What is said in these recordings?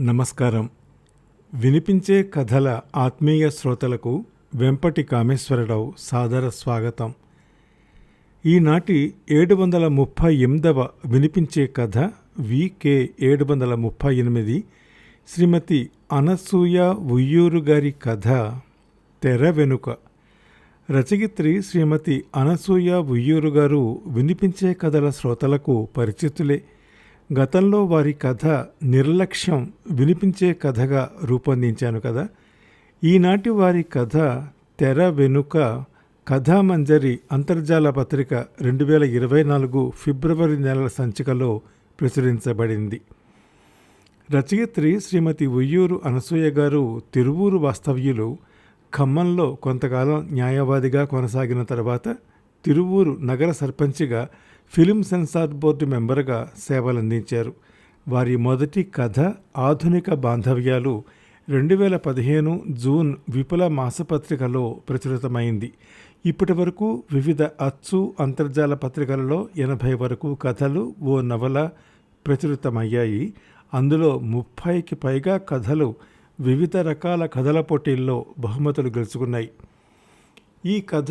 నమస్కారం. వినిపించే కథల ఆత్మీయ శ్రోతలకు వెంపటి కామేశ్వరరావు సాదర స్వాగతం. ఈనాటి ఏడు వందల ముప్పై ఎనిమిదవ వినిపించే కథ వికే ఏడు వందల ముప్పై ఎనిమిది శ్రీమతి అనసూయ ఉయ్యూరు గారి కథ తెర వెనుక. రచయిత్రి శ్రీమతి అనసూయ ఉయ్యూరు గారు వినిపించే కథల శ్రోతలకు పరిచితులే. గతంలో వారి కథ నిర్లక్ష్యం వినిపించే కథగా రూపొందించాను కదా. ఈనాటి వారి కథ తెర వెనుక కథామంజరి అంతర్జాల పత్రిక రెండు వేల ఇరవై నాలుగు ఫిబ్రవరి నెలల సంచికలో ప్రచురించబడింది. రచయిత్రి శ్రీమతి ఉయ్యూరు అనసూయ గారు తిరువూరు వాస్తవ్యులు ఖమ్మంలో కొంతకాలం న్యాయవాదిగా కొనసాగిన తర్వాత తిరువూరు నగర సర్పంచిగా ఫిలిం సెన్సార్ బోర్డు మెంబర్గా సేవలందించారు. వారి మొదటి కథ ఆధునిక బాంధవ్యాలు రెండు వేల పదిహేను జూన్ విపుల మాసపత్రికలో ప్రచురితమైంది. ఇప్పటి వరకు వివిధ అచ్చు అంతర్జాల పత్రికలలో ఎనభై వరకు కథలు ఓ నవల ప్రచురితమయ్యాయి. అందులో ముప్పైకి పైగా కథలు వివిధ రకాల కథల పోటీల్లో బహుమతులు గెలుచుకున్నాయి. ఈ కథ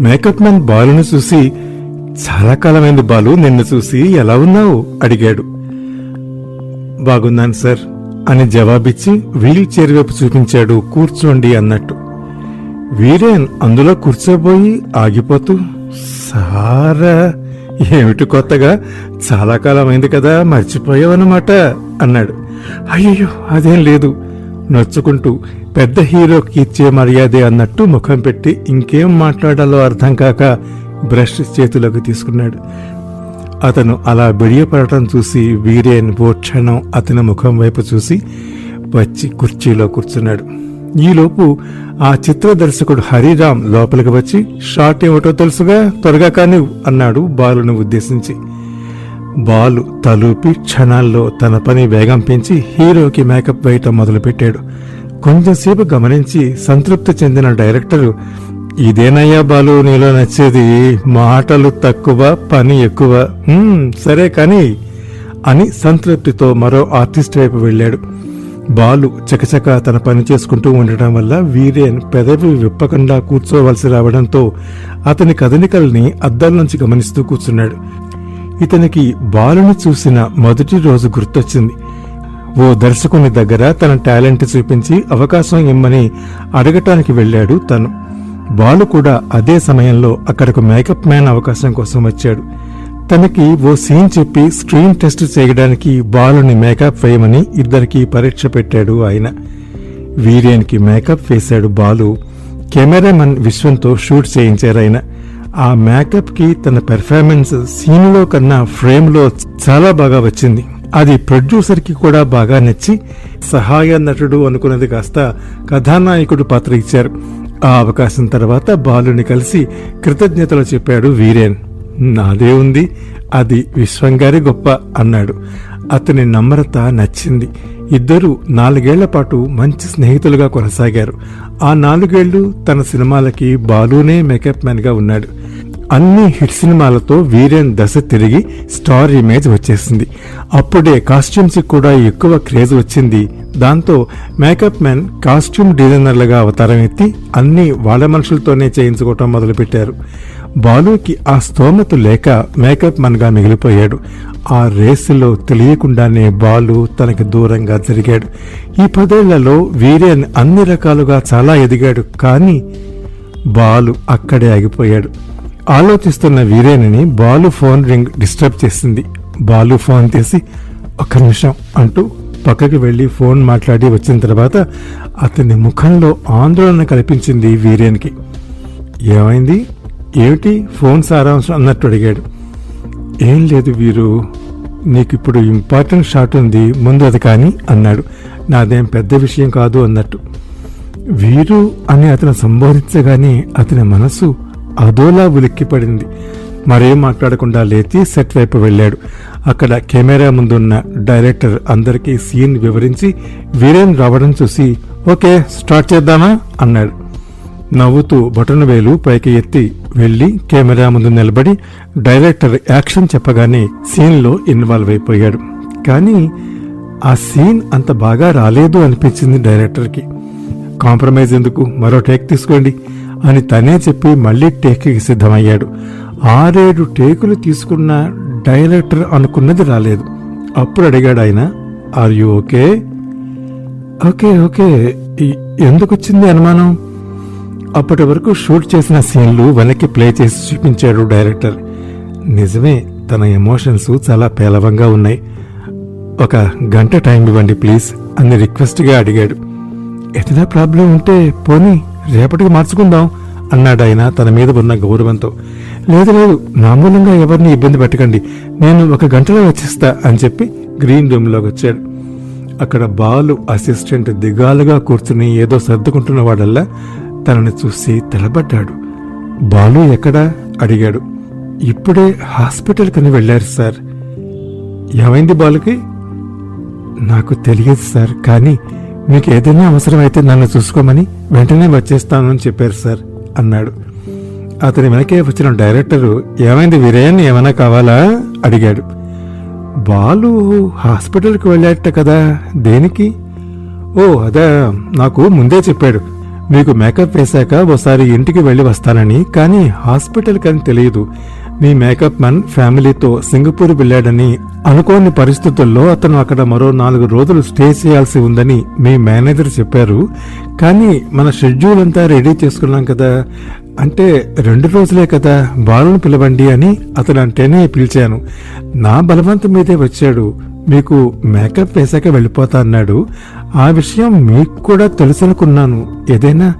మేకప్ మ్యాన్ బాలును చూసి చాలా కాలమైంది బాలు నిన్ను చూసి ఎలా ఉన్నావు? అడిగాడు. బాగున్నాను సార్ అని జవాబిచ్చి వీల్ చైర్ వైపు చూపించాడు కూర్చోండి అన్నట్టు. వీరేన్ అందులో కూర్చోబోయి ఆగిపోతూ సారా ఏమిటి కొత్తగా? చాలా కాలమైంది కదా మర్చిపోయావన్నమాట అన్నాడు. అయ్యో అదేం లేదు నొచ్చుకుంటూ పెద్ద హీరోకి ఇచ్చే మర్యాదే అన్నట్టు ముఖం పెట్టి ఇంకేం మాట్లాడాలో అర్థం కాక బ్రష్ చేతిలోకి తీసుకున్నాడు. అతను అలా బిడియపడటం చూసి వీరేన్ ఓ క్షణం అతని ముఖం వైపు చూసి వచ్చి కుర్చీలో కూర్చున్నాడు. ఈలోపు ఆ చిత్ర దర్శకుడు హరిరామ్ లోపలికి వచ్చి షాట్ ఏమిటో తెలుసుగా? త్వరగా కానీ అన్నాడు బాలును ఉద్దేశించి. బాలు తలూపి క్షణాల్లో తన పని వేగం పెంచి హీరోకి మేకప్ వేయటం మొదలుపెట్టాడు. కొంచెంసేపు గమనించి సంతృప్తి చెందిన డైరెక్టరు ఇదేనయ్యా బాలు నీలో నచ్చేది మాటలు తక్కువ పని ఎక్కువ. సరే కానీ అని సంతృప్తితో మరో ఆర్టిస్ట్ వైపు వెళ్ళాడు. బాలు చకచక తన పని చేసుకుంటూ ఉండటం వల్ల వీరేన్ పెదవి విప్పకుండా కూర్చోవలసి రావడంతో అతని కదలికల్ని అద్దాల నుంచి గమనిస్తూ కూర్చున్నాడు. ఇతనికి బాలుని చూసిన మొదటి రోజు గుర్తొచ్చింది. ఓ దర్శకుని దగ్గర తన టాలెంట్ చూపించి అవకాశం ఇమ్మని అడగటానికి వెళ్ళాడు తను. బాలు కూడా అదే సమయంలో అక్కడకు మేకప్ మ్యాన్ అవకాశం కోసం వచ్చాడు. తనకి ఓ సీన్ చెప్పి స్క్రీన్ టెస్ట్ చేయడానికి బాలుని మేకప్ వేయమని ఇద్దరికి పరీక్ష పెట్టాడు ఆయన. వీరేన్కి మేకప్ వేశాడు బాలు. కెమెరామెన్ విశ్వంతో షూట్ చేయించారు ఆయన. ఆ మేకప్కి తన పెర్ఫార్మెన్స్ సీన్లో కన్నా ఫ్రేమ్లో చాలా బాగా వచ్చింది. అది ప్రొడ్యూసర్కి కూడా బాగా నచ్చి సహాయ నటుడు అనుకున్నది కాస్త కథానాయకుడు పాత్ర ఇచ్చారు. ఆ అవకాశం తర్వాత బాలుని కలిసి కృతజ్ఞతలు చెప్పాడు వీరేన్. నాదే ఉంది అది విశ్వంగారి గొప్ప అన్నాడు. అతని నమ్రత నచ్చింది. ఇద్దరూ నాలుగేళ్ళ పాటు మంచి స్నేహితులుగా కొనసాగారు. ఆ నాలుగేళ్ళు తన సినిమాలకి బాలునే మేకప్ మ్యాన్గా ఉన్నాడు. అన్ని హిట్ సినిమాలతో వీరేన్ దశ తిరిగి స్టార్ ఇమేజ్ వచ్చేసింది. అప్పుడే కాస్ట్యూమ్స్కి కూడా ఎక్కువ క్రేజ్ వచ్చింది. దాంతో మేకప్ మ్యాన్ కాస్ట్యూమ్ డిజైనర్లుగా అవతారం ఎత్తి అన్ని వాళ్ళ మనుషులతోనే చేయించుకోవటం మొదలుపెట్టారు. బాలుకి ఆ స్తోమత లేక మేకప్ మన్గా మిగిలిపోయాడు. ఆ రేసులో తెలియకుండానే బాలు తనకి దూరంగా జరిగాడు. ఈ పదేళ్ళలో వీరేన్ అన్ని రకాలుగా చాలా ఎదిగాడు. కానీ బాలు అక్కడే ఆగిపోయాడు. ఆలోచిస్తున్న వీరేనిని బాలు ఫోన్ రింగ్ డిస్టర్బ్ చేసింది. బాలు ఫోన్ తీసి ఒక్క నిమిషం అంటూ పక్కకి వెళ్ళి ఫోన్ మాట్లాడి వచ్చిన తర్వాత అతని ముఖంలో ఆందోళన కల్పించింది వీరేన్కి. ఏమైంది? ఏమిటి ఫోన్ సారాంశం? అన్నట్టు అడిగాడు. ఏం లేదు వీరు నీకు ఇప్పుడు ఇంపార్టెంట్ షాట్ ఉంది ముందు అది కానీ అన్నాడు. నాదేం పెద్ద విషయం కాదు అన్నట్టు. వీరు అని అతను సంబోధించగానే అతని మనసు అదోలా ఉలిక్కిపడింది. మరేం మాట్లాడకుండా లేచి సెట్ వైపు వెళ్ళాడు. అక్కడ కెమెరా ముందున్న డైరెక్టర్ అందరికీ సీన్ వివరించి వీరేన్ రావడం చూసి ఓకే స్టార్ట్ చేద్దామా? అన్నాడు. నవ్వుతూ బటన్ వేలు పైకి ఎత్తి వెళ్ళి కెమెరా ముందు నిలబడి డైరెక్టర్ యాక్షన్ చెప్పగానే సీన్లో ఇన్వాల్వ్ అయిపోయాడు. కానీ ఆ సీన్ అంత బాగా రాలేదు అనిపించింది డైరెక్టర్కి. కాంప్రమైజ్ ఎందుకు? మరో టేక్ తీసుకోండి. అని తనే చెప్పి మళ్ళీ టేక్కి సిద్ధమయ్యాడు. ఆరేడు టేకులు తీసుకున్న డైరెక్టర్ అనుకున్నది రాలేదు. అప్పుడు అడిగాడు ఆయన are you okay okay okay ఎందుకు వచ్చింది అనుమానం? అప్పటి వరకు షూట్ చేసిన సీన్లు వెనక్కి ప్లే చేసి చూపించాడు డైరెక్టర్. నిజమే తన ఎమోషన్స్ చాలా పేలవంగా ఉన్నాయి. ఒక గంట టైం ఇవ్వండి ప్లీజ్ అని రిక్వెస్ట్గా అడిగాడు. ఏదైనా ప్రాబ్లం ఉంటే పోనీ. రేపటికి మార్చుకుందాం అన్నాడాయన తన మీద ఉన్న గౌరవంతో. లేదు లేదు నా మూలంగా ఎవరిని ఇబ్బంది పెట్టకండి. నేను ఒక గంటలో వచ్చేస్తా అని చెప్పి గ్రీన్ రూమ్లోకి వచ్చాడు. అక్కడ బాలు అసిస్టెంట్ దిగాలుగా కూర్చుని ఏదో సర్దుకుంటున్న వాడల్లా తనని చూసి తెలబడ్డాడు బాలు ఎక్కడా? అడిగాడు. ఇప్పుడే హాస్పిటల్కని వెళ్ళారు సార్. ఏమైంది బాలుకి? నాకు తెలియదు సార్ కానీ మీకు ఏదైనా అవసరమైతే నన్ను చూసుకోమని వెంటనే వచ్చేస్తాను అని చెప్పారు సార్ అన్నాడు. అతని వెనకే వచ్చిన డైరెక్టరు ఏమైంది వీరేన్ ఏమైనా కావాలా? అడిగాడు. బాలు హాస్పిటల్కి వెళ్ళాట కదా దేనికి? ఓ అదా నాకు ముందే చెప్పాడు. మీకు మేకప్ వేశాక ఓసారి ఇంటికి వెళ్ళి వస్తానని కానీ హాస్పిటల్ కానీ తెలియదు. మీ మేకప్ మ్యాన్ ఫ్యామిలీతో సింగపూర్ వెళ్ళాడని అనుకోని పరిస్థితుల్లో అతను అక్కడ మరో నాలుగు రోజులు స్టే చేయాల్సి ఉందని మీ మేనేజర్ చెప్పారు. కానీ మన షెడ్యూల్ అంతా రెడీ చేసుకున్నాం కదా. అంటే రెండు రోజులే కదా బాలను పిలవండి అని అతను అంటేనే పిలిచాను. నా బలవంతం మీదే వచ్చాడు. మీకు మేకప్ వేశాక వెళ్ళిపోతా అన్నాడు. ఆ విషయం మీకు కూడా తెలుసనుకున్నాను. ఏదైనా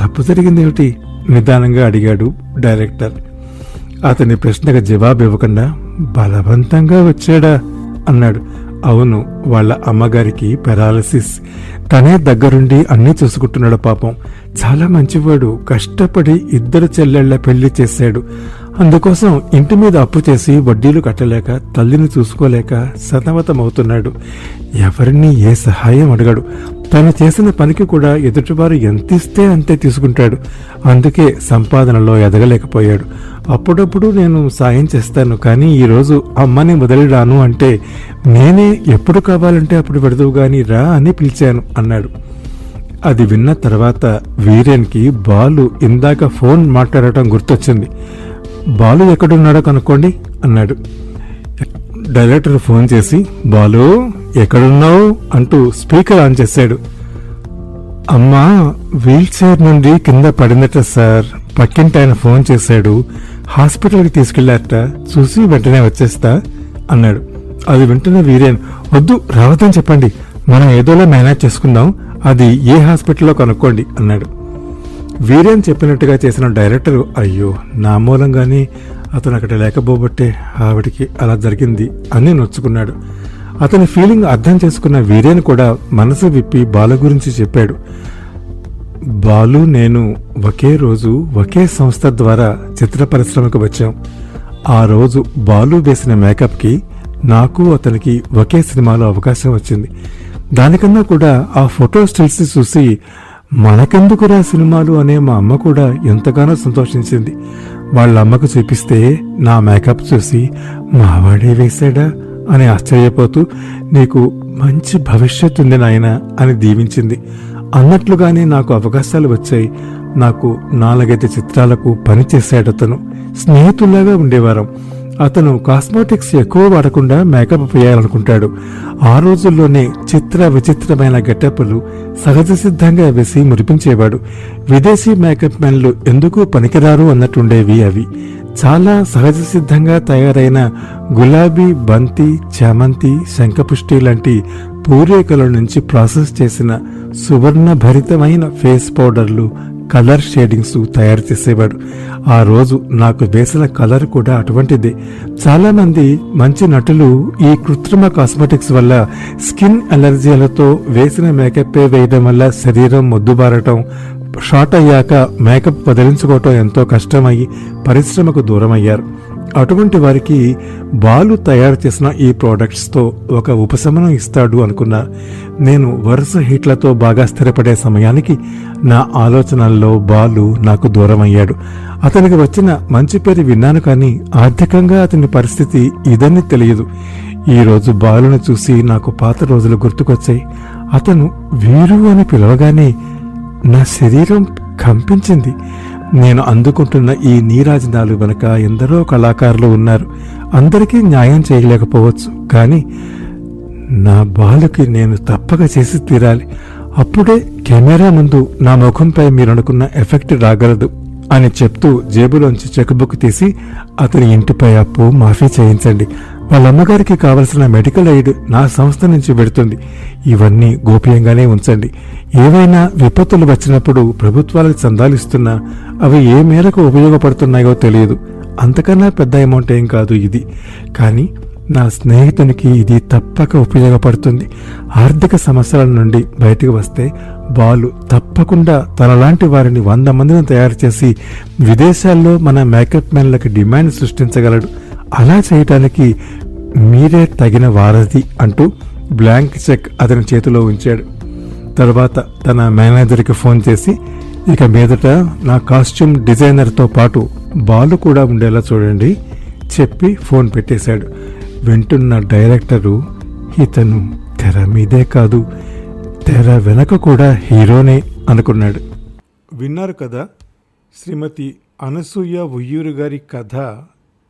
తప్పు జరిగిందేమిటి? నిదానంగా అడిగాడు డైరెక్టర్. అతని ప్రశ్నకు జవాబు ఇవ్వకుండా బలవంతంగా వచ్చాడా? అన్నాడు. అవును వాళ్ళ అమ్మగారికి పెరాలసిస్. తనే దగ్గరుండి అన్నీ చూసుకుంటున్నాడు పాపం. చాలా మంచివాడు కష్టపడి ఇద్దరు చెల్లెళ్ళ పెళ్ళి చేశాడు. అందుకోసం ఇంటి మీద అప్పు చేసి వడ్డీలు కట్టలేక తల్లిని చూసుకోలేక సతమతమవుతున్నాడు. ఎవరిని ఏ సహాయం అడగడు. తను చేసిన పనికి కూడా ఎదుటివారు ఎంత ఇస్తే అంతే తీసుకుంటాడు. అందుకే సంపాదనలో ఎదగలేకపోయాడు. అప్పుడప్పుడు నేను సాయం చేస్తాను కానీ ఈరోజు అమ్మని వదిలిరాను అంటే నేనే ఎప్పుడు కావాలంటే అప్పుడు పెడదువు గాని రా అని పిలిచాను అన్నాడు. అది విన్న తర్వాత వీరేన్కి బాలు ఇందాక ఫోన్ మాట్లాడటం గుర్తొచ్చింది. బాలు ఎక్కడున్నాడో కనుక్కోండి అన్నాడు. డైరెక్టర్ ఫోన్ చేసి బాలు ఎక్కడున్నావు అంటూ స్పీకర్ ఆన్ చేశాడు. అమ్మా వీల్ చైర్ నుండి కింద పడిందట సార్. పక్కింటి ఆయన ఫోన్ చేశాడు. హాస్పిటల్కి తీసుకెళ్ళారట చూసి వెంటనే వచ్చేస్తా అన్నాడు. అది వింటున్న వీరేన్ వద్దు రావద్దని చెప్పండి. మనం ఏదోలా మేనేజ్ చేసుకుందాం. అది ఏ హాస్పిటల్లో కనుక్కోండి అన్నాడు. వీరేన్ చెప్పినట్టుగా చేసిన డైరెక్టర్ అయ్యో నా మూలంగానే అతను అక్కడ లేకపోబట్టే ఆవిడికి అలా జరిగింది అని నొచ్చుకున్నాడు. అతని ఫీలింగ్ అర్థం చేసుకున్న వీరేన్ కూడా మనసు విప్పి బాల గురించి చెప్పాడు. బాలు నేను ఒకే రోజు ఒకే సంస్థ ద్వారా చిత్ర పరిశ్రమకు వచ్చాం. ఆ రోజు బాలు వేసిన మేకప్కి నాకు అతనికి ఒకే సినిమాలో అవకాశం వచ్చింది. దానికన్నా కూడా ఆ ఫోటో స్టిల్స్ చూసి మనకెందుకురా సినిమాలు అనే మా అమ్మ కూడా ఎంతగానో సంతోషించింది. వాళ్ళ అమ్మకు చూపిస్తే నా మేకప్ చూసి మావాడే వేశాడా? అని ఆశ్చర్యపోతూ నీకు మంచి భవిష్యత్తు ఉంది నాయన అని దీవించింది. అన్నట్లుగానే నాకు అవకాశాలు వచ్చాయి. నాకు నాలుగైదు చిత్రాలకు పనిచేశాడు అతను. స్నేహితుల్లాగా ఉండేవారం. అతను కాస్మెటిక్స్ ఎక్కువ వాడకుండా మేకప్ వేయాలనుకుంటాడు. ఆ రోజుల్లోనే చిత్ర విచిత్రమైన గెటప్పులు సహజ సిద్ధంగా వేసి మురిపించేవాడు. విదేశీ మేకప్ మెన్లు ఎందుకు పనికిరారు అన్నట్టుండేవి అవి. చాలా సహజ సిద్ధంగా తయారైన గులాబీ బంతి చామంతి శంఖపుష్టి లాంటి పూరేకల నుంచి ప్రాసెస్ చేసిన సువర్ణ భరితమైన ఫేస్ పౌడర్లు కలర్ షేడింగ్స్ తయారు చేసేవాడు. ఆ రోజు నాకు వేసిన కలర్ కూడా అటువంటిదే. చాలామంది మంచి నటులు ఈ కృత్రిమ కాస్మెటిక్స్ వల్ల స్కిన్ అలర్జీలతో వేసిన మేకప్ వేయడం వల్ల శరీరం మొద్దుబారటం షార్ట్ అయ్యాక మేకప్ వదిలించుకోవటం ఎంతో కష్టమయ్యి పరిశ్రమకు దూరమయ్యారు. అటువంటి వారికి బాలు తయారు చేసిన ఈ ప్రోడక్ట్స్తో ఒక ఉపశమనం ఇస్తాడు అనుకున్నా నేను వరుస హిట్లతో బాగా స్థిరపడే సమయానికి నా ఆలోచనల్లో బాలు నాకు దూరమయ్యాడు. అతనికి వచ్చిన మంచి పేరు విన్నాను కానీ ఆర్థికంగా అతని పరిస్థితి ఇదని తెలియదు. ఈ రోజు బాలును చూసి నాకు పాత రోజులు గుర్తుకొచ్చాయి. అతను వీరు అని పిలవగానే నా శరీరం కంపించింది. నేను అందుకుంటున్న ఈ నీరాజనాలు వెనక ఎందరో కళాకారులు ఉన్నారు. అందరికీ న్యాయం చేయలేకపోవచ్చు. కానీ నా బాలుకి నేను తప్పక చేసి తీరాలి. అప్పుడే కెమెరా ముందు నా ముఖంపై మీరు అనుకున్న ఎఫెక్ట్ రాగలదు అని చెప్తూ జేబులోంచి చెక్ బుక్ తీసి అతని ఇంటిపై అప్పు మాఫీ చేయించండి. వాళ్ళ అమ్మగారికి కావలసిన మెడికల్ ఎయిడ్ నా సంస్థ నుంచి పెడుతుంది. ఇవన్నీ గోప్యంగానే ఉంచండి. ఏవైనా విపత్తులు వచ్చినప్పుడు ప్రభుత్వాలకు చందాలిస్తున్నా అవి ఏ మేరకు ఉపయోగపడుతున్నాయో తెలియదు. అంతకన్నా పెద్ద అమౌంట్ ఏం కాదు ఇది. కానీ నా స్నేహితునికి ఇది తప్పక ఉపయోగపడుతుంది. ఆర్థిక సమస్యల నుండి బయటకు వస్తే బాలు తప్పకుండా తనలాంటి వారిని వంద మందిని తయారు చేసి విదేశాల్లో మన మేకప్ మ్యాన్లకు డిమాండ్ సృష్టించగలడు. అలా చేయటానికి మీరే తగిన వారధి అంటూ బ్లాంక్ చెక్ అతని చేతిలో ఉంచాడు. తర్వాత తన మేనేజర్కి ఫోన్ చేసి ఇక మీదట నా కాస్ట్యూమ్ డిజైనర్తో పాటు బాలు కూడా ఉండేలా చూడండి చెప్పి ఫోన్ పెట్టేశాడు. వింటున్న డైరెక్టరు ఇతను తెర మీదే కాదు తెర వెనక కూడా హీరోనే అనుకున్నాడు. విన్నారు కదా శ్రీమతి అనసూయ ఉయ్యూరు గారి కథ.